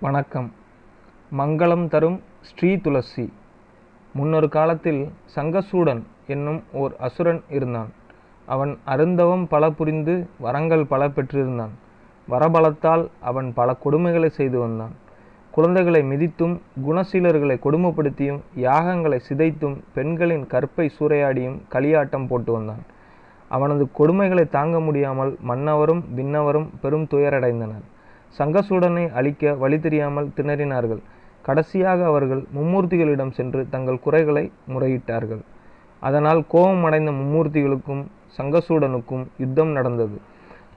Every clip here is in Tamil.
வணக்கம். மங்களம் தரும் ஸ்ரீ துளசி. முன்னொரு காலத்தில் சங்கசூடன் என்னும் ஓர் அசுரன் இருந்தான். அவன் அருந்தவம் பல புரிந்து வரங்கள் பல பெற்றிருந்தான். வரபலத்தால் அவன் பல கொடுமைகளை செய்து வந்தான். குழந்தைகளை மிதித்தும் குணசீலர்களை கொடுமைப்படுத்தியும் யாகங்களை சிதைத்தும் பெண்களின் கற்பை சூறையாடியும் களியாட்டம் போட்டு வந்தான். அவனது கொடுமைகளை தாங்க முடியாமல் மன்னவரும் விண்ணவரும் பெரும் துயரடைந்தனர். சங்கசூடனை அழிக்க வழி தெரியாமல் திணறினார்கள். கடைசியாக அவர்கள் மும்மூர்த்திகளிடம் சென்று தங்கள் குறைகளை முறையிட்டார்கள். அதனால் கோபமடைந்த மும்மூர்த்திகளுக்கும் சங்கசூடனுக்கும் யுத்தம் நடந்தது.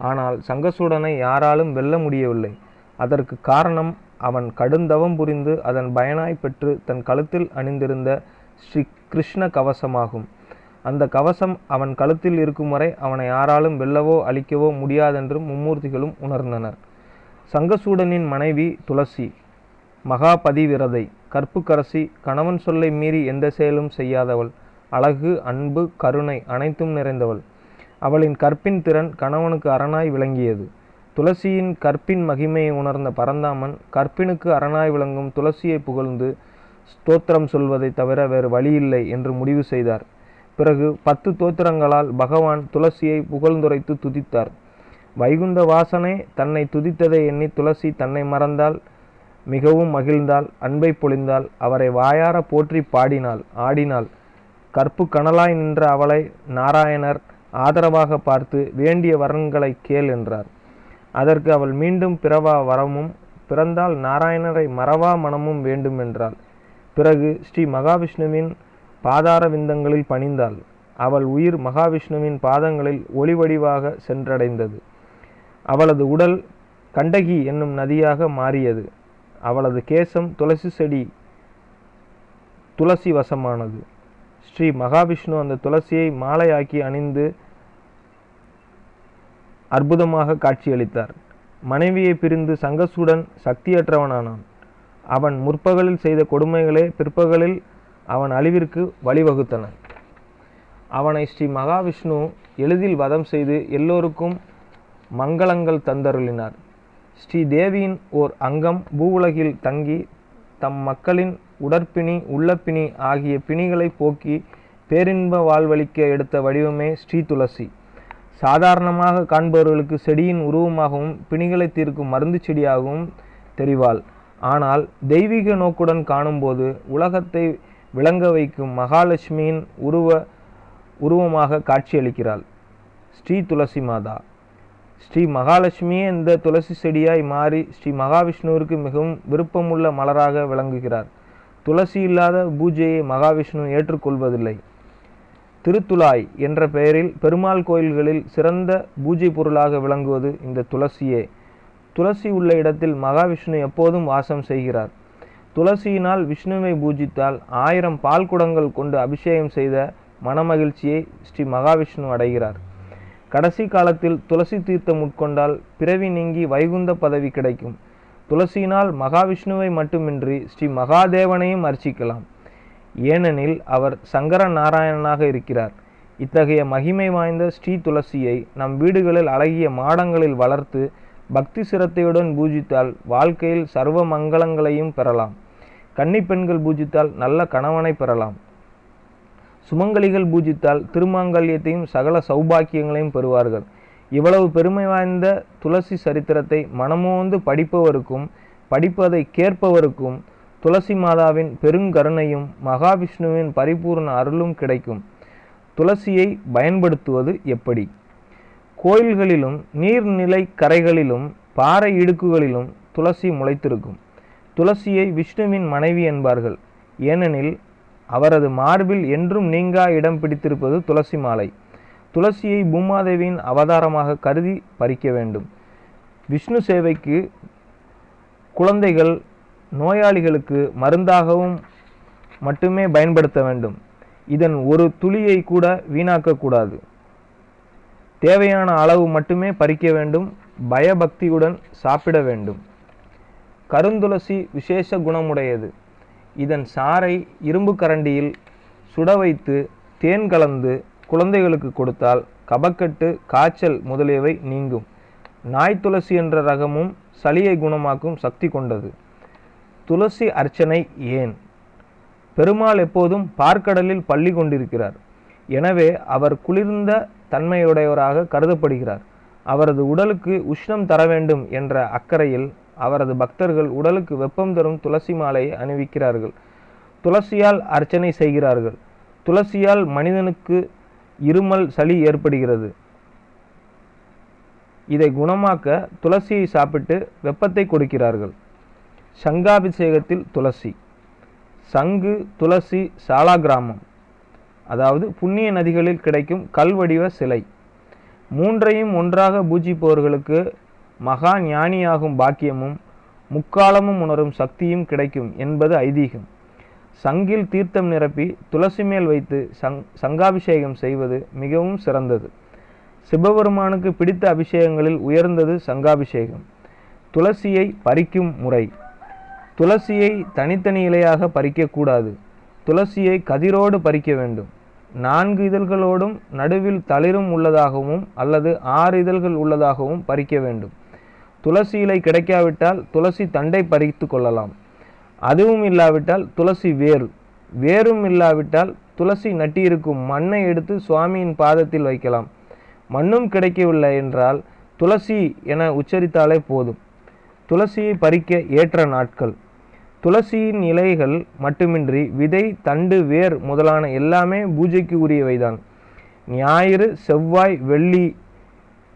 ஆனால் சங்கசூடனை யாராலும் வெல்ல முடியவில்லை. அதற்கு காரணம் அவன் கடுந்தவம் புரிந்து அதன் பயனாய் பெற்று தன் கழுத்தில் அணிந்திருந்த ஸ்ரீ கிருஷ்ண கவசமாகும். அந்த கவசம் அவன் கழுத்தில் இருக்கும் வரை அவனை யாராலும் வெல்லவோ அழிக்கவோ முடியாதென்று மும்மூர்த்திகளும் உணர்ந்தனர். சங்கசூடனின் மனைவி துளசி. மகாபதிவிரதை. கற்புக்கரசி கணவன் சொல்லை மீறி எந்த செயலும் செய்யாதவள். அழகு அன்பு கருணை அனைத்தும் நிறைந்தவள். அவளின் கற்பின் திறன் கணவனுக்கு அரணாய் விளங்கியது. துளசியின் கற்பின் மகிமையை உணர்ந்த பரந்தாமன் கற்பினுக்கு அரணாய் விளங்கும் துளசியை புகழ்ந்து ஸ்தோத்திரம் சொல்வதை தவிர வேறு வழியில்லை என்று முடிவு செய்தார். பிறகு பத்து தோத்திரங்களால் பகவான் துளசியை புகழ்ந்துரைத்து துதித்தார். வைகுந்த வாசனை தன்னை துதித்ததை எண்ணி துளசி தன்னை மறந்தால் மிகவும் மகிழ்ந்தால் அன்பை பொழிந்தால் அவரை வாயார போற்றி பாடினாள் ஆடினாள். கற்பு கனலாய் நின்ற அவளை நாராயணர் ஆதரவாக பார்த்து வேண்டிய வரன்களை கேள் என்றார். அதற்கு அவள் மீண்டும் பிறவா வரமும் பிறந்தால் நாராயணரை மறவா மனமும் வேண்டும் என்றாள். பிறகு ஸ்ரீ மகாவிஷ்ணுவின் பாதார விந்தங்களில் பணிந்தாள். அவள் உயிர் மகாவிஷ்ணுவின் பாதங்களில் ஒளிவடிவாக சென்றடைந்தது. அவளது உடல் கண்டகி என்னும் நதியாக மாறியது. அவளது கேசம் துளசி செடி துளசி வசமானது ஸ்ரீ மகாவிஷ்ணு அந்த துளசியை மாலையாக்கி அணிந்து அற்புதமாக காட்சியளித்தார். மனைவியை பிரிந்து சங்கசுடன் சக்தியற்றவனானான். அவன் முற்பகலில் செய்த கொடுமைகளே பிற்பகலில் அவன் அழிவிற்கு வழிவகுத்தன. அவனை ஸ்ரீ மகாவிஷ்ணு எளிதில் வதம் செய்து எல்லோருக்கும் மங்களங்கள் தந்தருளினார். ஸ்ரீ தேவியின் ஓர் அங்கம் பூவுலகில் தங்கி தம் மக்களின் உடற்பிணி உள்ளப்பிணி ஆகிய பிணிகளை போக்கி பேரின்ப வாழ்வளிக்க எடுத்த வடிவமே ஸ்ரீ துளசி சாதாரணமாக காண்பவர்களுக்கு செடியின் உருவமாகவும் பிணிகளை தீர்க்கும் மருந்து செடியாகவும் தெரிவாள். ஆனால் தெய்வீக நோக்குடன் காணும்போது உலகத்தை விளங்க வைக்கும் மகாலட்சுமியின் உருவ உருவமாக காட்சியளிக்கிறாள். ஸ்ரீ துளசி மாதா. ஸ்ரீ மகாலட்சுமியே இந்த துளசி செடியாய் மாறி ஸ்ரீ மகாவிஷ்ணுவிற்கு மிகவும் விருப்பமுள்ள மலராக விளங்குகிறார். துளசி இல்லாத பூஜையை மகாவிஷ்ணு ஏற்றுக்கொள்வதில்லை. திருத்துலாய் என்ற பெயரில் பெருமாள் கோயில்களில் சிறந்த பூஜை பொருளாக விளங்குவது இந்த துளசியே. துளசி உள்ள இடத்தில் மகாவிஷ்ணு எப்போதும் வாசம் செய்கிறார். துளசியினால் விஷ்ணுவை பூஜித்தால் ஆயிரம் பால் குடங்கள் கொண்டு அபிஷேகம் செய்த மனமகிழ்ச்சியை ஸ்ரீ மகாவிஷ்ணு அடைகிறார். கடைசி காலத்தில் துளசி தீர்த்தம் உட்கொண்டால் பிறவி நீங்கி வைகுந்த பதவி கிடைக்கும். துளசியினால் மகாவிஷ்ணுவை மட்டுமின்றி ஸ்ரீ மகாதேவனையும் அர்ச்சிக்கலாம். ஏனெனில் அவர் சங்கர நாராயணனாக இருக்கிறார். இத்தகைய மகிமை வாய்ந்த ஸ்ரீ துளசியை நம் வீடுகளில் அழகிய மாடங்களில் வளர்த்து பக்தி சிரத்தையுடன் பூஜித்தால் வாழ்க்கையில் சர்வ மங்களங்களையும் பெறலாம். கன்னி பெண்கள் பூஜித்தால் நல்ல கணவனை பெறலாம். சுமங்கலிகள் பூஜித்தால் திருமாங்கல்யத்தையும் சகல சௌபாக்கியங்களையும் பெறுவார்கள். இவ்வளவு பெருமை வாய்ந்த துளசி சரித்திரத்தை மனமோந்து படிப்பவருக்கும் படிப்பதை கேட்பவருக்கும் துளசி மாதாவின் பெருங்கருணையும் மகாவிஷ்ணுவின் பரிபூர்ண அருளும் கிடைக்கும். துளசியை பயன்படுத்துவது எப்படி? கோயில்களிலும் நீர்நிலை கரைகளிலும் பாறை இடுக்குகளிலும் துளசி முளைத்திருக்கும். துளசியை விஷ்ணுவின் மனைவி என்பார்கள். ஏனெனில் அவரது மார்பில் என்றும் நீங்கா இடம் பிடித்திருப்பது துளசி மாலை. துளசியை பூமாதேவியின் அவதாரமாக கருதி பறிக்க வேண்டும். விஷ்ணு சேவைக்கு குழந்தைகள் நோயாளிகளுக்கு மருந்தாகவும் மட்டுமே பயன்படுத்த வேண்டும். இதன் ஒரு துளியை கூட வீணாக்கக்கூடாது. தேவையான அளவு மட்டுமே பறிக்க வேண்டும். பயபக்தியுடன் சாப்பிட வேண்டும். கருந்துளசி விசேஷ குணமுடையது. இதன் சாறை இரும்பு கரண்டியில் சுட வைத்து தேன் கலந்து குழந்தைகளுக்கு கொடுத்தால் கபக்கட்டு காய்ச்சல் முதலியவை நீங்கும். நாய் துளசி என்ற ரகமும் சளியை குணமாக்கும் சக்தி கொண்டது. துளசி அர்ச்சனை ஏன்? பெருமாள் எப்போதும் பார்க்கடலில் பள்ளி கொண்டிருக்கிறார். எனவே அவர் குளிர்ந்த தன்மையுடையவராக கருதப்படுகிறார். அவரது உடலுக்கு உஷ்ணம் தர வேண்டும் என்ற அக்கறையில் அவரது பக்தர்கள் உடலுக்கு வெப்பம் தரும் துளசி மாலையை அணிவிக்கிறார்கள். துளசியால் அர்ச்சனை செய்கிறார்கள். துளசியால் மனிதனுக்கு இருமல் சளி ஏற்படுகிறது. இதை குணமாக்க துளசியை சாப்பிட்டு வெப்பத்தை கொடுக்கிறார்கள். சங்காபிஷேகத்தில் துளசி. சங்கு துளசி சாலா கிராமம் அதாவது புண்ணிய நதிகளில் கிடைக்கும் கல்வடிவ சிலை. மூன்றையும் ஒன்றாக பூஜிப்பவர்களுக்கு மகா ஞானியாகும் பாக்கியமும் முக்காலமும் உணரும் சக்தியும் கிடைக்கும் என்பது ஐதீகம். சங்கில் தீர்த்தம் நிரப்பி துளசி மேல் வைத்து சங் சங்காபிஷேகம் செய்வது மிகவும் சிறந்தது. சிவபெருமானுக்கு பிடித்த அபிஷேகங்களில் உயர்ந்தது சங்காபிஷேகம். துளசியை பறிக்கும் முறை. துளசியை தனித்தனி இலையாக பறிக்கக்கூடாது. துளசியை கதிரோடு பறிக்க வேண்டும். நான்கு இதழ்களோடும் நடுவில் தளிரும் உள்ளதாகவும் அல்லது ஆறு இதழ்கள் உள்ளதாகவும் பறிக்க வேண்டும். துளசி இலை கிடைக்காவிட்டால் துளசி தண்டை பறித்து கொள்ளலாம். அதுவும் இல்லாவிட்டால் துளசி வேர் வேரும் இல்லாவிட்டால் துளசி நட்டியிருக்கும் மண்ணை எடுத்து சுவாமியின் பாதத்தில் வைக்கலாம். மண்ணும் கிடைக்கவில்லை என்றால் துளசி என உச்சரித்தாலே போதும். துளசியை பறிக்க ஏற்ற நாட்கள். துளசியின் இலைகள் மட்டுமின்றி விதை தண்டு வேர் முதலான எல்லாமே பூஜைக்கு உரியவைதான். ஞாயிறு செவ்வாய் வெள்ளி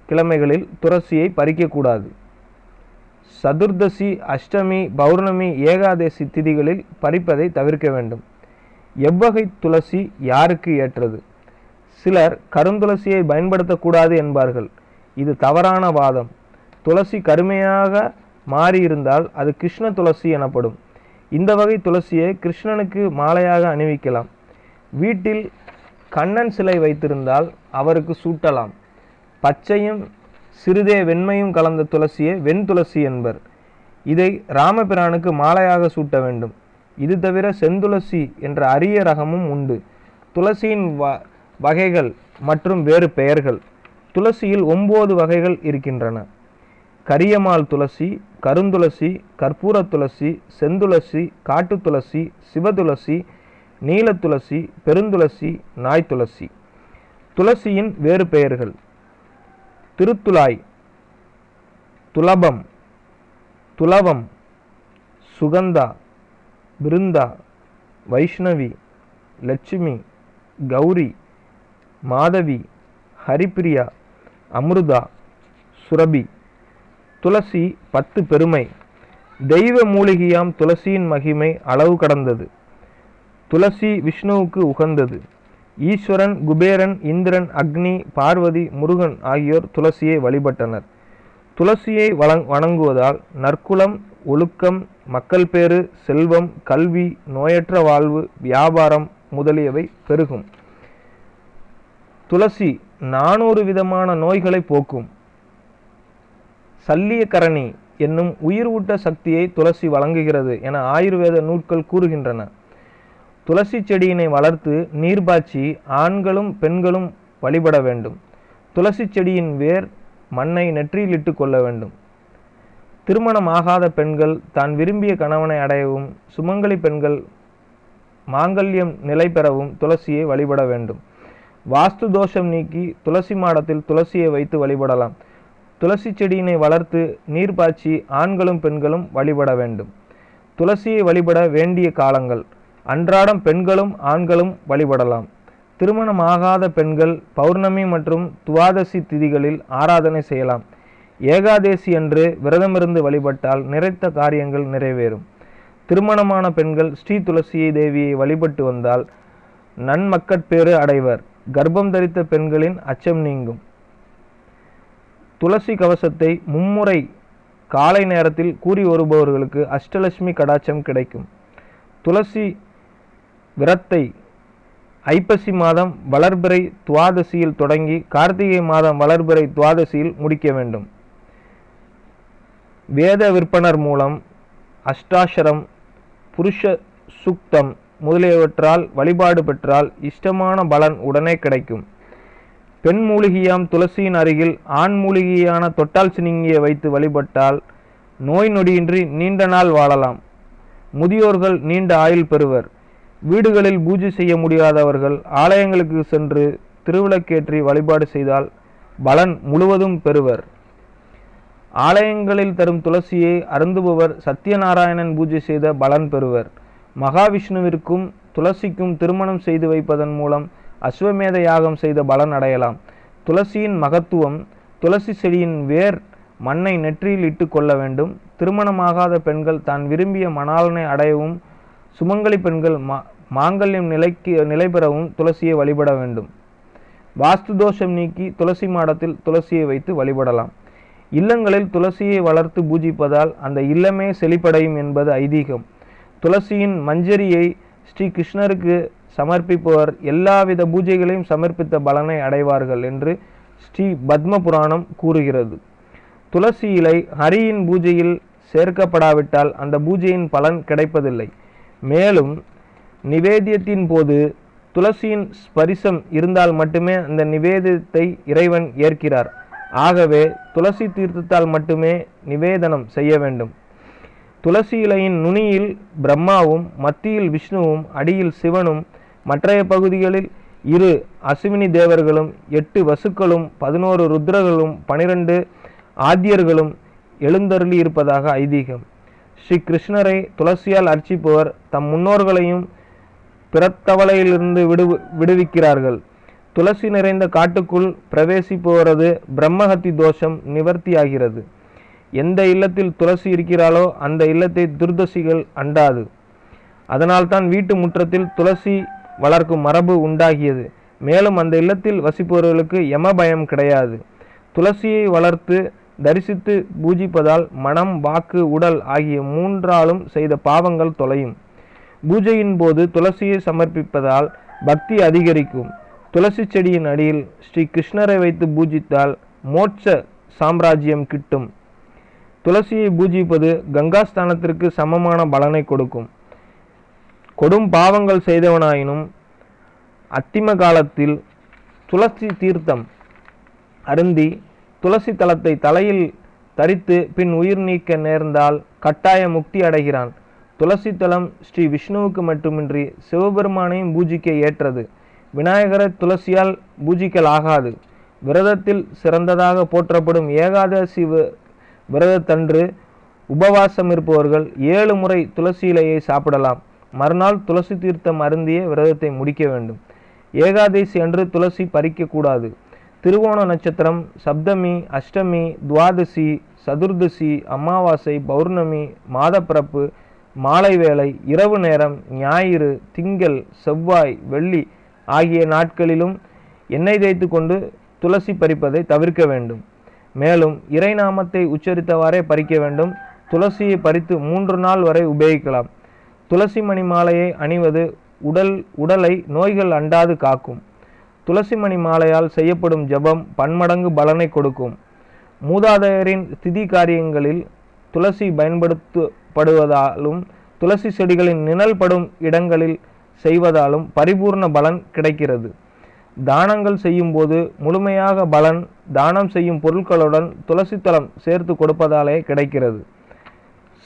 கிழமைகளில் துளசியை பறிக்கக்கூடாது. சதுர்தசி அஷ்டமி பௌர்ணமி ஏகாதசி திதிகளில் பறிப்பதை தவிர்க்க வேண்டும். எவ்வகை துளசி யாருக்கு ஏற்றது? சிலர் கருந்துளசியை பயன்படுத்தக்கூடாது என்பார்கள். இது தவறான வாதம். துளசி கருமையாக மாறியிருந்தால் அது கிருஷ்ண துளசி எனப்படும். இந்த வகை துளசியை கிருஷ்ணனுக்கு மாலையாக அணிவிக்கலாம். வீட்டில் கண்ணன் சிலை வைத்திருந்தால் அவருக்கு சூட்டலாம். பச்சையும் சிறிதே வெண்மையும் கலந்த துளசியை வெண் துளசி என்பர். இதை ராமபிரானுக்கு மாலையாக சூட்ட வேண்டும். இது தவிர செந்துளசி என்ற அரிய ரகமும் உண்டு. துளசியின் வ வகைகள் மற்றும் வேறு பெயர்கள். துளசியில் ஒன்பது வகைகள் இருக்கின்றன. கரியமால் துளசி கருந்துளசி கற்பூர துளசி செந்துளசி காட்டு துளசி சிவதுளசி நீலத்துளசி பெருந்துளசி நாய் துளசி. துளசியின் வேறு பெயர்கள். திருத்துலாய் துலபம் துலவம் சுகந்தா பிருந்தா வைஷ்ணவி லட்சுமி கௌரி மாதவி ஹரிப்பிரியா அமிர்தா சுரபி துளசி பத்து பெருமை. தெய்வ மூலிகையாம் துளசியின் மகிமை அளவு கடந்தது. துளசி விஷ்ணுவுக்கு உகந்தது. ஈஸ்வரன் குபேரன் இந்திரன் அக்னி பார்வதி முருகன் ஆகியோர் துளசியை வழிபட்டனர். துளசியை வழங் வணங்குவதால் நற்குலம் ஒழுக்கம் மக்கள் பேறு செல்வம் கல்வி நோயற்ற வாழ்வு வியாபாரம் முதலியவை பெருகும். துளசி நானூறு விதமான நோய்களை போக்கும். சல்லியக்கரணி என்னும் உயிர் ஊட்ட சக்தியை துளசி வழங்குகிறது என ஆயுர்வேத நூல்கள் கூறுகின்றன. துளசி செடியினை வளர்த்து நீர்பாய்ச்சி ஆண்களும் பெண்களும் வழிபட வேண்டும். துளசி செடியின் வேர் மண்ணை நெற்றியில் இட்டு கொள்ள வேண்டும். திருமணமாகாத பெண்கள் தான் விரும்பிய கணவனை அடையவும் சுமங்கலி பெண்கள் மாங்கல்யம் நிலை பெறவும் துளசியை வழிபட வேண்டும். வாஸ்து தோஷம் நீக்கி துளசி மாடத்தில் துளசியை வைத்து வழிபடலாம். துளசி செடியினை வளர்த்து நீர் பாய்ச்சி ஆண்களும் பெண்களும் வழிபட வேண்டும். துளசியை வழிபட வேண்டிய காலங்கள். அன்றாடம் பெண்களும் ஆண்களும் வழிபடலாம். திருமணமாகாத பெண்கள் பௌர்ணமி மற்றும் துவாதசி திதிகளில் ஆராதனை செய்யலாம். ஏகாதேசி அன்று விரதமிருந்து வழிபட்டால் நிறைத்த காரியங்கள் நிறைவேறும். திருமணமான பெண்கள் ஸ்ரீ துளசியை தேவியை வழிபட்டு வந்தால் நன்மக்கட்பேறு அடைவர். கர்ப்பம் தரித்த பெண்களின் அச்சம் நீங்கும். துளசி கவசத்தை மும்முறை காலை நேரத்தில் கூறி வருபவர்களுக்கு அஷ்டலட்சுமி கடாட்சம் கிடைக்கும். துளசி விரத்தை ஐப்பசி மாதம் வளர்பிறை துவாதசியில் தொடங்கி கார்த்திகை மாதம் வளர்பிறை துவாதசியில் முடிக்க வேண்டும். வேத விற்பனர் மூலம் அஷ்டாசரம் புருஷ சுக்தம் முதலியவற்றால் வழிபாடு பெற்றால் இஷ்டமான பலன் உடனே கிடைக்கும். பெண் மூலிகையாம் துளசியின் அருகில் ஆண் மூலிகையான தொட்டால் சினிங்கியை வைத்து வழிபட்டால் நோய் நொடியின்றி நீண்ட நாள் வாழலாம். முதியோர்கள் நீண்ட ஆயுள் பெறுவர். வீடுகளில் பூஜை செய்ய முடியாதவர்கள் ஆலயங்களுக்கு சென்று திருவிளக்கேற்றி வழிபாடு செய்தால் பலன் முழுவதும் பெறுவர். ஆலயங்களில் தரும் துளசியை அருந்துபவர் சத்யநாராயணன் பூஜை செய்த பலன் பெறுவர். மகாவிஷ்ணுவிற்கும் துளசிக்கும் திருமணம் செய்து வைப்பதன் மூலம் அஸ்வமேத யாகம் செய்த பலன் அடையலாம். துளசியின் மகத்துவம் துளசி செடியின் வேர் மண்ணை நெற்றியில் இட்டு கொள்ள வேண்டும். திருமணமாகாத பெண்கள் தான் விரும்பிய மணாலனை அடையவும் சுமங்கலி பெண்கள் மா மாங்கல்யம் நிலைக்கு நிலை பெறவும் துளசியை வழிபட வேண்டும். வாஸ்து தோஷம் நீக்கி துளசி மாடத்தில் துளசியை வைத்து வழிபடலாம். இல்லங்களில் துளசியை வளர்த்து பூஜிப்பதால் அந்த இல்லமே செழிப்படையும் என்பது ஐதீகம். துளசியின் மஞ்சரியை ஸ்ரீ கிருஷ்ணருக்கு சமர்ப்பிப்பவர் எல்லாவித பூஜைகளையும் சமர்ப்பித்த பலனை அடைவார்கள் என்று ஸ்ரீ பத்ம புராணம் கூறுகிறது. துளசி இலை ஹரியின் பூஜையில் சேர்க்கப்படாவிட்டால் அந்த பூஜையின் பலன் கிடைப்பதில்லை. மேலும் நிவேதியத்தின் போது துளசியின் ஸ்பரிசம் இருந்தால் மட்டுமே அந்த நிவேதத்தை இறைவன் ஏற்கிறார். ஆகவே துளசி தீர்த்தத்தால் மட்டுமே நிவேதனம் செய்ய வேண்டும். துளசி இலையின் நுனியில் பிரம்மாவும் மத்தியில் விஷ்ணுவும் அடியில் சிவனும் மற்றைய பகுதிகளில் இரு அசுவினி தேவர்களும் எட்டு வசுக்களும் பதினோரு ருத்ரர்களும் பனிரெண்டு ஆத்தியர்களும் எழுந்தருளி இருப்பதாக ஐதீகம். ஸ்ரீ கிருஷ்ணரை துளசியால் அர்ச்சிப்பவர் தம் முன்னோர்களையும் பிறத்தவளையிலிருந்து விடு விடுவிக்கிறார்கள். துளசி நிறைந்த காட்டுக்குள் பிரவேசிப்பவரது பிரம்மஹத்தி தோஷம் நிவர்த்தியாகிறது. எந்த இல்லத்தில் துளசி இருக்கிறாளோ அந்த இல்லத்தை துர்தசிகள் அண்டாது. அதனால்தான் வீட்டு முற்றத்தில் துளசி வளர்க்கும் மரபு உண்டாகியது. மேலும் அந்த இல்லத்தில் வசிப்பவர்களுக்கு யம பயம் கிடையாது. துளசியை வளர்த்து தரிசித்து பூஜிப்பதால் மனம் வாக்கு உடல் ஆகிய மூன்றாலும் செய்த பாவங்கள் தொலையும். பூஜையின் போது துளசியை சமர்ப்பிப்பதால் பக்தி அதிகரிக்கும். துளசி செடியின் அடியில் ஸ்ரீ கிருஷ்ணரை வைத்து பூஜித்தால் மோட்ச சாம்ராஜ்யம் கிட்டும். துளசியை பூஜிப்பது கங்காஸ்தானத்திற்கு சமமான பலனை கொடுக்கும். கொடும் பாவங்கள் செய்தவனாயினும் அத்திம காலத்தில் துளசி தீர்த்தம் அருந்தி துளசி தலத்தை தலையில் தரித்து பின் உயிர் நீக்க நேர்ந்தால் கட்டாய முக்தி அடைகிறான். துளசி தலம் ஸ்ரீ விஷ்ணுவுக்கு மட்டுமின்றி சிவபெருமானையும் பூஜிக்க ஏற்றது. விநாயகரை துளசியால் பூஜிக்கலாகாது விரதத்தில் சிறந்ததாக போற்றப்படும் ஏகாதசி வி- விரதத்தன்று உபவாசம் இருப்பவர்கள் ஏழு முறை துளசி இலையை சாப்பிடலாம். மறுநாள் துளசி தீர்த்தம் அருந்திய விரதத்தை முடிக்க வேண்டும். ஏகாதசி அன்று துளசி பறிக்கக்கூடாது. திருவோண நட்சத்திரம் சப்தமி அஷ்டமி துவாதசி சதுர்தசி அமாவாசை பௌர்ணமி மாதப்பிறப்பு மாலை வேளை இரவு நேரம் ஞாயிறு திங்கள் செவ்வாய் வெள்ளி ஆகிய நாட்களிலும் எண்ணெய் தேய்த்து கொண்டு துளசி பறிப்பதை தவிர்க்க வேண்டும். மேலும் இறைநாமத்தை உச்சரித்தவாறே பறிக்க வேண்டும். துளசியை பறித்து மூன்று நாள் வரை உபயோகிக்கலாம். துளசி மணி மாலையை அணிவது உடல் உடலை நோய்கள் அண்டாது காக்கும். துளசி மணி மாலையால் செய்யப்படும் ஜெபம் பன்மடங்கு பலனை கொடுக்கும். மூதாதையரின் திதி காரியங்களில் துளசி பயன்படுத்தப்படுவதாலும் துளசி செடிகளின் நிழல் படும் இடங்களில் செய்வதாலும் பரிபூர்ண பலன் கிடைக்கிறது. தானங்கள் செய்யும்போது முழுமையாக பலன் தானம் செய்யும் பொருட்களுடன் துளசி தலம் சேர்த்து கொடுப்பதாலே கிடைக்கிறது.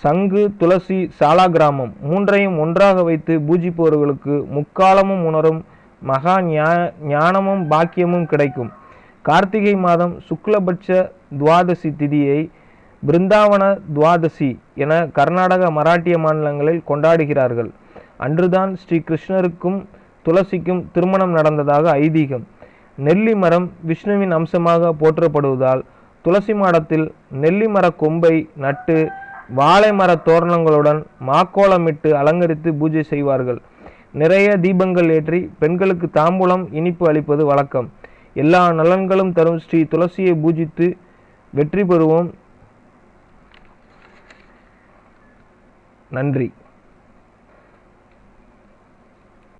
சங்கு துளசி சாலா கிராமம் மூன்றையும் ஒன்றாக வைத்து பூஜிப்பவர்களுக்கு முக்காலமும் உணரும் மகா ஞா- ஞானமும் பாக்கியமும் கிடைக்கும். கார்த்திகை மாதம் சுக்லபட்ச துவாதசி திதியை பிருந்தாவன துவாதசி என கர்நாடக மராட்டிய மாநிலங்களில் கொண்டாடுகிறார்கள். அன்றுதான் ஸ்ரீ கிருஷ்ணருக்கும் துளசிக்கும் திருமணம் நடந்ததாக ஐதீகம். நெல்லி மரம் விஷ்ணுவின் அம்சமாக போற்றப்படுவதால் துளசி மாடத்தில் நெல்லி மர கொம்பை நட்டு வாழை மர தோரணங்களுடன் மாக்கோலமிட்டு அலங்கரித்து பூஜை செய்வார்கள். நிறைய தீபங்கள் ஏற்றி பெண்களுக்கு தாம்பூலம் இனிப்பு அளிப்பது வழக்கம். எல்லா நலன்களும் தரும் ஸ்ரீ துளசியை பூஜித்து வெற்றி பெறுவோம். நன்றி.